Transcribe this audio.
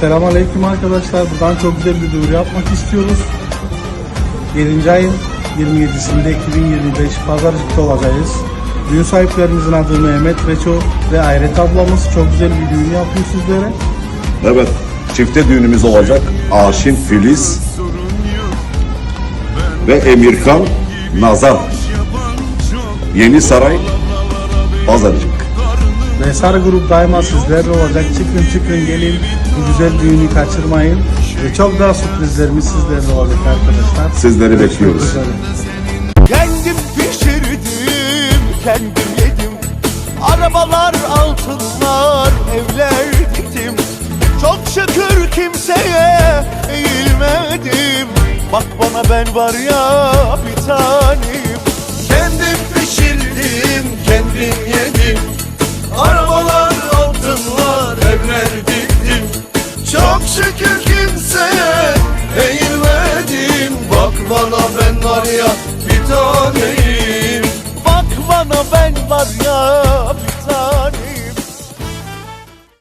Selamünaleyküm arkadaşlar. Buradan çok güzel bir duyuru yapmak istiyoruz. 7. ayın 27'sinde 2025 Pazarcık'ta olacağız. Düğün sahiplerimizin adı Mehmet Reço ve Ayret ablamız çok güzel bir düğün yapıyor sizlere. Evet, çifte düğünümüz olacak. Aşin Filiz ve Emirkan Nazar. Yeni Saray, Pazarcık. Ve Sarı Grup daima sizlerle olacak. Çıkın çıkın gelin. Bu güzel düğünü kaçırmayın. Ve çok daha sürprizlerimiz sizlerle olacak arkadaşlar. Sizleri Görüşmek bekliyoruz. üzere. Kendim pişirdim, kendim yedim Arabalar, altınlar, evler diktim Çok şükür kimseye eğilmedim Bak bana ben var ya bir tanem Kendim pişirdim, kendim yedim şükür kimseye eğilmedim. Bak bana ben var ya bir taneyim